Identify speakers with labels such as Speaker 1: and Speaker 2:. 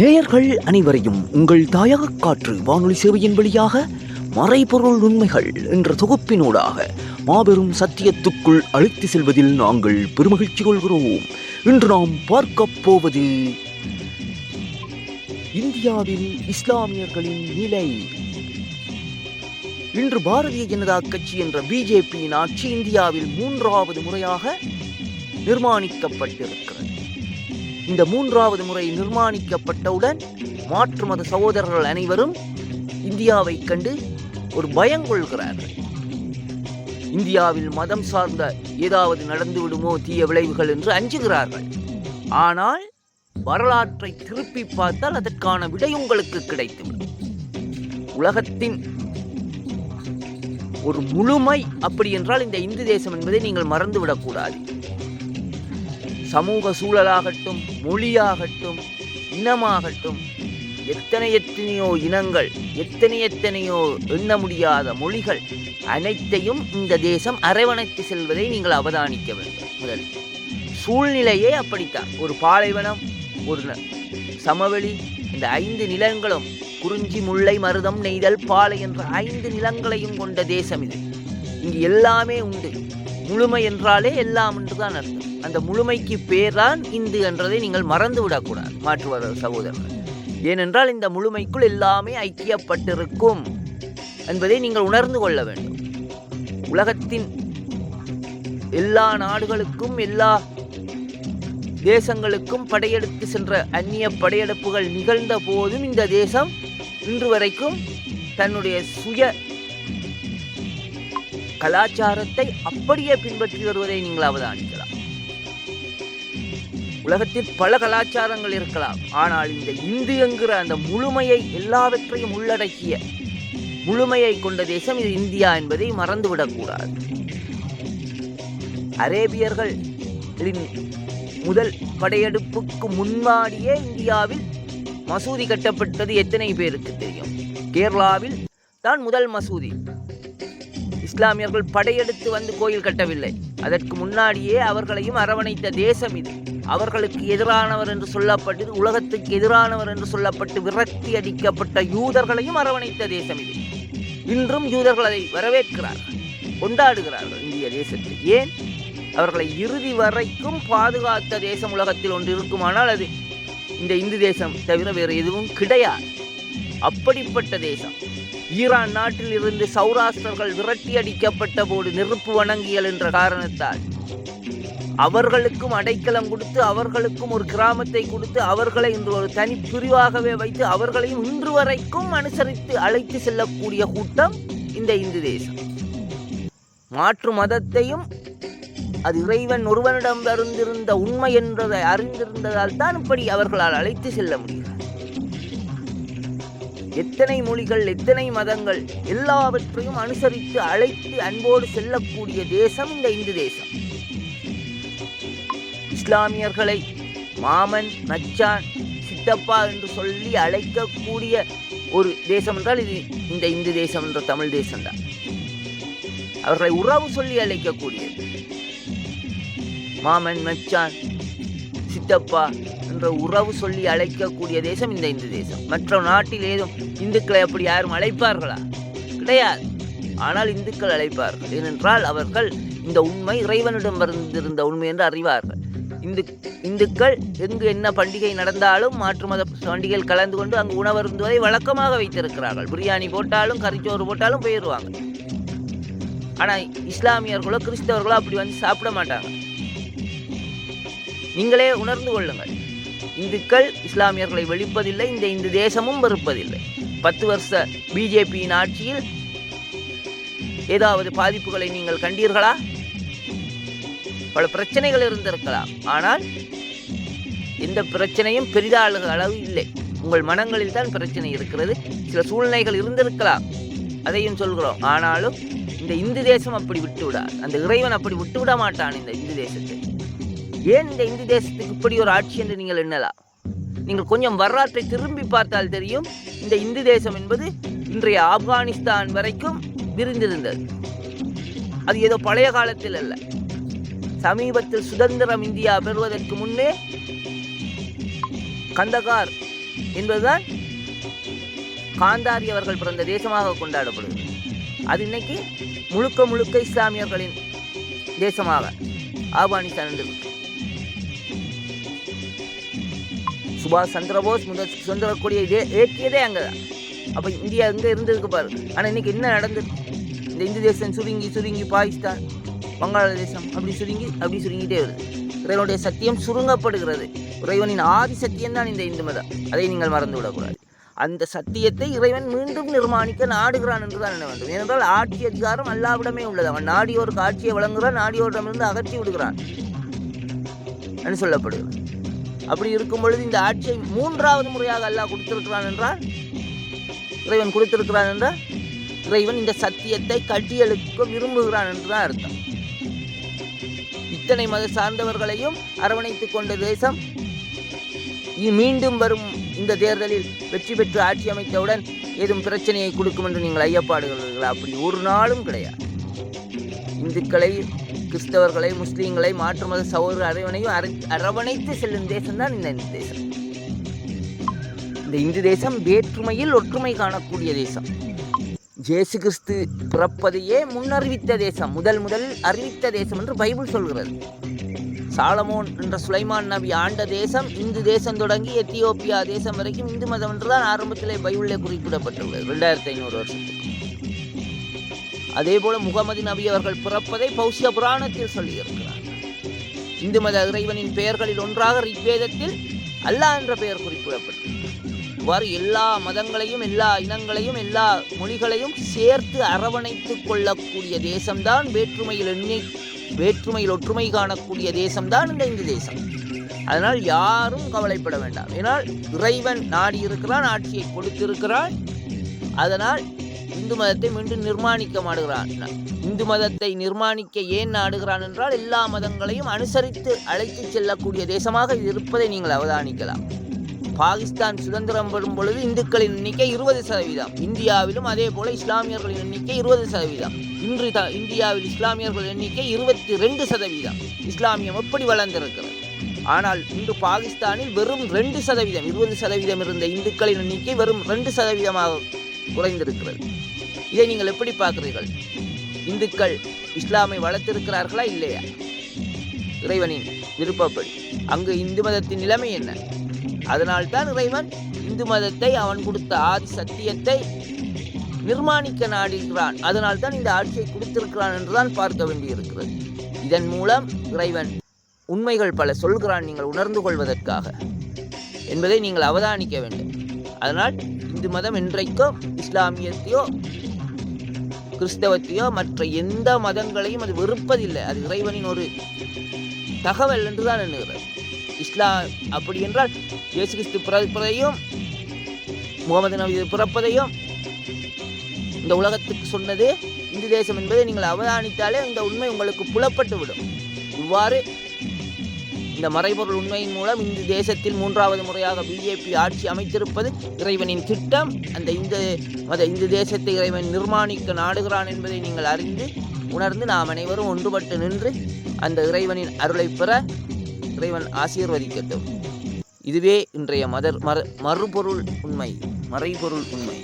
Speaker 1: நேயர்கள் அனைவரையும் உங்கள் தாயக காற்று வானொலி சேவையின் வழியாக மறைபொருள் உண்மைகள் என்ற தொகுப்பினூடாக மாபெரும் சத்தியத்துக்குள் அழைத்து செல்வதில் நாங்கள் பெருமகிழ்ச்சி கொள்கிறோம். இன்று நாம் பார்க்க போவது இந்தியாவில் இஸ்லாமியர்களின் நிலை. இன்று பாரதிய ஜனதா கட்சி என்ற பிஜேபியின் ஆட்சி இந்தியாவில் மூன்றாவது முறையாக நிர்மாணிக்கப்பட்டிருக்கிறது. இந்த மூன்றாவது முறை நிர்மாணிக்கப்பட்டவுடன் மாற்று மத சகோதரர்கள் அனைவரும் இந்தியாவை கண்டு ஒரு பயங்கொள்கிறார்கள் இந்தியாவில் மதம் சார்ந்த ஏதாவது நடந்து விடுமோ தீய விளைவுகள் என்று அஞ்சுகிறார்கள். ஆனால் வரலாற்றை திருப்பி பார்த்தால் அதற்கான விடை உங்களுக்கு கிடைத்துவிடும். உலகத்தின் ஒரு முழுமை அப்படி என்றால் இந்த இந்து தேசம் என்பதை நீங்கள் மறந்துவிடக்கூடாது சமூக சூழலாகட்டும் மொழியாகட்டும் இனமாகட்டும் எத்தனை எத்தனையோ இனங்கள் எத்தனை எத்தனையோ எண்ண முடியாத மொழிகள் அனைத்தையும் இந்த தேசம் அரவணைத்து செல்வதை நீங்கள் அவதானிக்க வேண்டும். முதலில் சூழ்நிலையே அப்படித்தான். ஒரு பாலைவனம் ஒரு ந- சமவெளி இந்த ஐந்து நிலங்களும் குறிஞ்சி முல்லை மருதம் நெய்தல் பாலை என்ற ஐந்து நிலங்களையும் கொண்ட தேசம் இது. இங்கு எல்லாமே உண்டு. முழுமை என்றாலே எல்லாம் என்றுதான் அர்த்தம். அந்த முழுமைக்கு பேர்தான் இந்து என்றதை நீங்கள் மறந்து விடக்கூடாது மாற்றுவார் சகோதரர்கள். ஏனென்றால் இந்த முழுமைக்குள் எல்லாமே ஐக்கியப்பட்டிருக்கும் என்பதை நீங்கள் உணர்ந்து கொள்ள வேண்டும். உலகத்தின் எல்லா நாடுகளுக்கும் எல்லா தேசங்களுக்கும் படையெடுத்து சென்ற அந்நிய படையெடுப்புகள் நிகழ்ந்த போதும் இந்த தேசம் இன்று வரைக்கும் தன்னுடைய சுய கலாச்சாரத்தை அப்படியே பின்பற்றி வருவதை நீங்கள் அவதானிக்கலாம் உலகத்தில் பல கலாச்சாரங்கள் இருக்கலாம். ஆனால் இந்த இந்து என்கிற அந்த முழுமையை எல்லாவற்றையும் உள்ளடக்கிய முழுமையை கொண்ட தேசம் இது இந்தியா என்பதை மறந்துவிடக்கூடாது. அரேபியர்களின் முதல் படையெடுப்புக்கு முன்னாடியே இந்தியாவில் மசூதி கட்டப்பட்டது எத்தனை பேருக்கு தெரியும்? கேரளாவில் தான் முதல் மசூதி. இஸ்லாமியர்கள் படையெடுத்து வந்து கோயில் கட்டவில்லை. அதற்கு முன்னாடியே அவர்களையும் அரவணைத்த தேசம் இது. அவர்களுக்கு எதிரானவர் என்று சொல்லப்பட்டது உலகத்துக்கு எதிரானவர் என்று சொல்லப்பட்டு விரக்தி அடிக்கப்பட்ட யூதர்களையும் அரவணைத்த தேசம் இது. இன்றும் யூதர்கள் அதை வரவேற்கிறார்கள் கொண்டாடுகிறார்கள் இந்திய தேசத்தில். ஏன்? அவர்களை இறுதி வரைக்கும் பாதுகாத்த தேசம் உலகத்தில் ஒன்று இருக்குமானால் அது இந்த இந்து தேசம் தவிர வேறு எதுவும் கிடையாது. அப்படிப்பட்ட தேசம். ஈரான் நாட்டில் இருந்து சௌராஷ்டிரர்கள் விரட்டி அடிக்கப்பட்ட போது நெருப்பு வணங்கியல் என்ற காரணத்தால் அவர்களுக்கும் அடைக்கலம் கொடுத்து அவர்களுக்கும் ஒரு கிராமத்தை கொடுத்து அவர்களை இன்று ஒரு தனி பிரிவாகவே வைத்து அவர்களையும் இன்று வரைக்கும் அனுசரித்து அழைத்து செல்லக்கூடிய கூட்டம் இந்த இந்து தேசம். மாற்று மதத்தையும் அது இறைவன் ஒருவனிடம் இருந்திருந்த உண்மை என்றதை அறிந்திருந்ததால் தான் இப்படி அவர்களால் அழைத்து செல்ல முடிகிறது. எத்தனை மொழிகள் எத்தனை மதங்கள் எல்லாவற்றையும் அனுசரித்து அழைத்து அன்போடு செல்லக்கூடிய தேசம் இந்த இந்து தேசம். இஸ்லாமியர்களை மாமன் மச்சான் சித்தப்பா என்று சொல்லி அழைக்கக்கூடிய ஒரு தேசம் என்றால் இது இந்த இந்து தேசம் என்ற தமிழ் தேசம்தான். அவர்களை உறவு சொல்லி அழைக்கக்கூடியது. மாமன் மச்சான் சித்தப்பா என்ற உறவு சொல்லி அழைக்கக்கூடிய தேசம் இந்த இந்து தேசம். மற்ற நாட்டில் ஏதும் இந்துக்களை அப்படி யாரும் அழைப்பார்களா? கிடையாது. ஆனால் இந்துக்கள் அழைப்பார்கள். ஏனென்றால் அவர்கள் இந்த உண்மை இறைவனிடம் இருந்திருந்த உண்மை என்று அறிவார்கள். இந்து இந்துக்கள் எங்கு என்ன பண்டிகை நடந்தாலும் மாற்று மத பண்டிகைகள் கலந்து கொண்டு அங்கு உணவருந்துவதை வழக்கமாக வைத்திருக்கிறார்கள். பிரியாணி போட்டாலும் கறிச்சோறு போட்டாலும் போயிடுவாங்க. ஆனால் இஸ்லாமியர்களோ கிறிஸ்தவர்களோ அப்படி வந்து சாப்பிட மாட்டாங்க. நீங்களே உணர்ந்து கொள்ளுங்கள். இந்துக்கள் இஸ்லாமியர்களை வெளிப்பதில்லை இந்த இந்து தேசமும் வெறுப்பதில்லை. பத்து வருஷ பிஜேபியின் ஆட்சியில் ஏதாவது பாதிப்புகளை நீங்கள் கண்டீர்களா? பல பிரச்சனைகள் இருந்திருக்கலாம். ஆனால் எந்த பிரச்சனையும் பெரிதாள அளவு இல்லை. உங்கள் மனங்களில் தான் பிரச்சனை இருக்கிறது. சில சூழ்நிலைகள் இருந்திருக்கலாம். அதையும் சொல்கிறோம். ஆனாலும் இந்த இந்து தேசம் அப்படி விட்டுவிடாது. அந்த இறைவன் அப்படி விட்டு விட மாட்டான் இந்த இந்து தேசத்தை. ஏன் இந்த இந்து தேசத்துக்கு இப்படி ஒரு ஆட்சி என்று நீங்கள் எண்ணலாம்? நீங்கள் கொஞ்சம் வரலாற்றை திரும்பி பார்த்தால் தெரியும். இந்த இந்து தேசம் என்பது இன்றைய ஆப்கானிஸ்தான் வரைக்கும் விரிந்திருந்தது. அது ஏதோ பழைய காலத்தில் அல்ல. சமீபத்தில் சுதந்திரம் இந்தியா பெறுவதற்கு முன்னே கந்தகார் என்பதுதான் காந்தாரி அவர்கள் பிறந்த தேசமாக கொண்டாடப்படுகிறது. அது இன்னைக்கு முழுக்க முழுக்க இஸ்லாமியர்களின் தேசமாக ஆப்கானிஸ்தான் என்று சுபாஷ் சந்திரபோஸ் முதல் சுதந்திர கொடியை இதே- ஏற்றியதே அங்கே தான் அப்போ இந்தியா எங்கே இருந்திருக்கு பாரு. ஆனால் இன்னைக்கு என்ன நடந்தது இந்த இந்து தேசம் சுருங்கி சுருங்கி பாகிஸ்தான். வங்காளதேசம் அப்படி சுருங்கி அப்படி சுருங்கிட்டே வருது. இறைவனுடைய சத்தியம் சுருங்கப்படுகிறது. இறைவனின் ஆதி சத்தியம் தான் இந்த இந்து மதம். அதை நீங்கள் மறந்து விடக்கூடாது. அந்த சத்தியத்தை இறைவன் மீண்டும் நிர்மாணிக்க நாடுகிறான் என்று தான் என்ன வேண்டும். ஏனென்றால் ஆட்சி அதிகாரம் அல்லாவிடமே உள்ளது. அவன் நாடியோருக்கு ஆட்சியை வழங்குகிறான் நாடியோரிடமிருந்து அகற்றி விடுகிறான் என்று சொல்லப்படுகிறது. அப்படி இருக்கும் பொழுது இந்த ஆட்சியை மூன்றாவது முறையாக அல்லாஹ் கொடுத்திருக்கிறான் என்றால் இறைவன் கொடுத்திருக்கிறான் என்றால் இறைவன் இந்த சத்தியத்தை கட்டியெழுக்க விரும்புகிறான் என்றுதான் அர்த்தம். இத்தனை மத சார்ந்தவர்களையும் அரவணைத்துக் கொண்ட தேசம். மீண்டும் வரும் இந்த தேர்தலில் வெற்றி பெற்று ஆட்சி அமைத்தவுடன் ஏதும் பிரச்சனையை கொடுக்கும் என்று நீங்கள் ஐயப்பாடுகிறீர்களா அப்படி ஒரு நாளும் கிடையாது. இந்துக்களை கிறிஸ்தவர்களை முஸ்லீம்களை மாற்று மத சகோதர அரவணையும் அரவணைத்து செல்லும் தேசம்தான் இந்த இந்து தேசம். இந்த இந்து தேசம் வேற்றுமையில் ஒற்றுமை காணக்கூடிய தேசம். ஜேசு கிறிஸ்து பிறப்பதையே முன்னறிவித்த தேசம். முதல் முதல் அறிவித்த தேசம் என்று பைபிள் சொல்கிறது. சாலமோன் என்ற சுலைமான் நபி ஆண்ட தேசம் இந்து தேசம் தொடங்கி எத்தியோப்பியா தேசம் வரைக்கும் இந்து மதம் என்றுதான் ஆரம்பத்திலே பைபிளில் குறிப்பிடப்பட்டுள்ளது ரெண்டாயிரத்தி ஐநூறு வருஷத்துக்கு. அதே போல முகமது நபி அவர்கள் பிறப்பதை பௌசிய புராணத்தில் சொல்லியிருக்கிறார். இந்து மத இறைவனின் பெயர்களில் ஒன்றாக ரிக்வேதத்தில் அல்லாஹ் என்ற பெயர் குறிப்பிடப்பட்டது இவ்வாறு எல்லா மதங்களையும் எல்லா இனங்களையும் எல்லா மொழிகளையும் சேர்த்து அரவணைத்துக் கொள்ளக்கூடிய தேசம்தான் வேற்றுமையில் எண்ணி வேற்றுமையில் ஒற்றுமை காணக்கூடிய தேசம்தான் இந்த இந்து தேசம். அதனால் யாரும் கவலைப்பட வேண்டாம். ஏனால் இறைவன் நாடி இருக்கிறான் ஆட்சியை கொடுத்திருக்கிறான். அதனால் இந்து மதத்தை மீண்டும் நிர்மாணிக்க மாடுகிறான். இந்து மதத்தை நிர்மாணிக்க ஏன் நாடுகிறான் என்றால் எல்லா மதங்களையும் அனுசரித்து அழைத்து செல்லக்கூடிய தேசமாக இது இருப்பதை நீங்கள் அவதானிக்கலாம். பாகிஸ்தான் சுதந்திரம் பெறும் பொழுது இந்துக்களின் எண்ணிக்கை இருபது சதவீதம். இந்தியாவிலும் அதே போல இஸ்லாமியர்களின் எண்ணிக்கை இருபது சதவீதம். இன்று இந்தியாவில் இஸ்லாமியர்கள் எண்ணிக்கை இருபத்தி ரெண்டு சதவீதம். இஸ்லாமியம் எப்படி வளர்ந்திருக்கிறது? ஆனால் இன்று பாகிஸ்தானில் வெறும் ரெண்டு சதவீதம் இருபது சதவீதம் இருந்த இந்துக்களின் எண்ணிக்கை வெறும் ரெண்டு சதவீதமாக குறைந்திருக்கிறது. இதை நீங்கள் எப்படி பார்க்குறீர்கள்? இந்துக்கள் இஸ்லாமை வளர்த்திருக்கிறார்களா இல்லையா? இறைவனின் விருப்பப்படி. அங்கு இந்து மதத்தின் நிலைமை என்ன? அதனால்தான் இறைவன் இந்து மதத்தை அவன் கொடுத்த ஆதி சத்தியத்தை நிர்மாணிக்க நாடுகிறான் அதனால்தான் இந்த ஆட்சியை கொடுத்திருக்கிறான் என்றுதான் பார்க்க வேண்டியிருக்கிறது. இதன் மூலம் இறைவன் உண்மைகள் பல சொல்கிறான் நீங்கள் உணர்ந்து கொள்வதற்காக என்பதை நீங்கள் அவதானிக்க வேண்டும். அதனால் இந்து மதம் என்றைக்கோ இஸ்லாமியத்தையோ கிறிஸ்தவத்தையோ மற்ற எந்த மதங்களையும் அது வெறுப்பதில்லை. அது இறைவனின் ஒரு தகவல் என்றுதான் எண்ணுகிறது. இஸ்லாம். அப்படி என்றால் இயேசு கிறிஸ்து பிறப்பதையும் முகமது நபி பிறப்பதையும் இந்த உலகத்துக்கு சொன்னது இந்து தேசம் என்பதை நீங்கள் அவதானித்தாலே இந்த உண்மை உங்களுக்கு புலப்பட்டு விடும். இவ்வாறு இந்த மறைபொருள் உண்மையின் மூலம் இந்து தேசத்தில் மூன்றாவது முறையாக பிஜேபி ஆட்சி அமைத்திருப்பது இறைவனின் திட்டம். அந்த இந்து மத இந்து தேசத்தை இறைவன் நிர்மாணிக்க நாடுகிறான் என்பதை நீங்கள் அறிந்து உணர்ந்து நாம் அனைவரும் ஒன்றுபட்டு நின்று அந்த இறைவனின் அருளை பெற இறைவன் ஆசீர்வதிக்கட்டும். இதுவே இன்றைய மதர் மறு மறுபொருள் உண்மை மறைபொருள் உண்மை.